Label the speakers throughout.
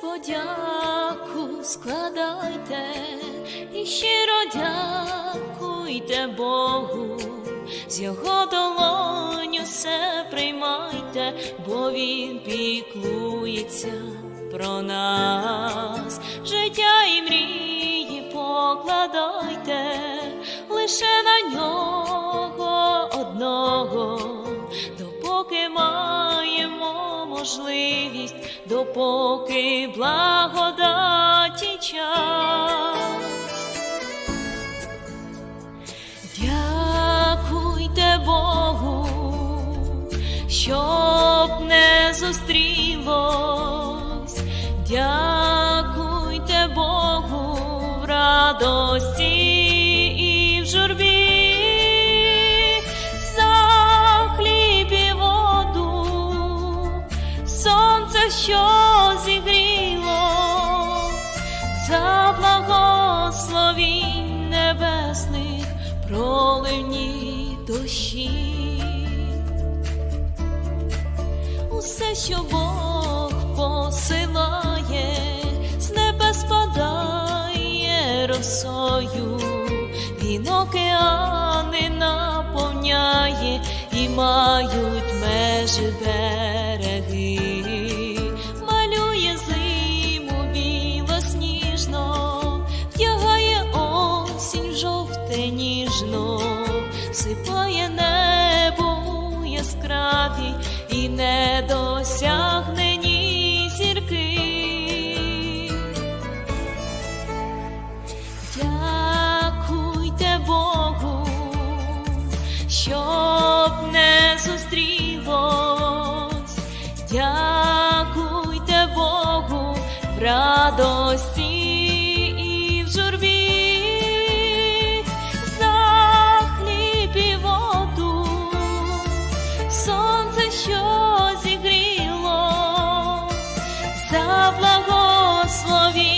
Speaker 1: Подяку складайте і щиро дякуйте Богу, з його долоню все приймайте, бо він піклується про нас, життя і мрії покладайте лише на нього можливість, допоки благодаті за благословінь небесних проливні дощі. Усе, що Бог посилає, з небес падає росою, він океани наповняє і мають межі радості і в журбі, за хліб і воду, сонце, що зігріло, за благословінь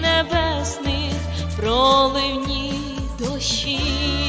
Speaker 1: небесних проливні дощі.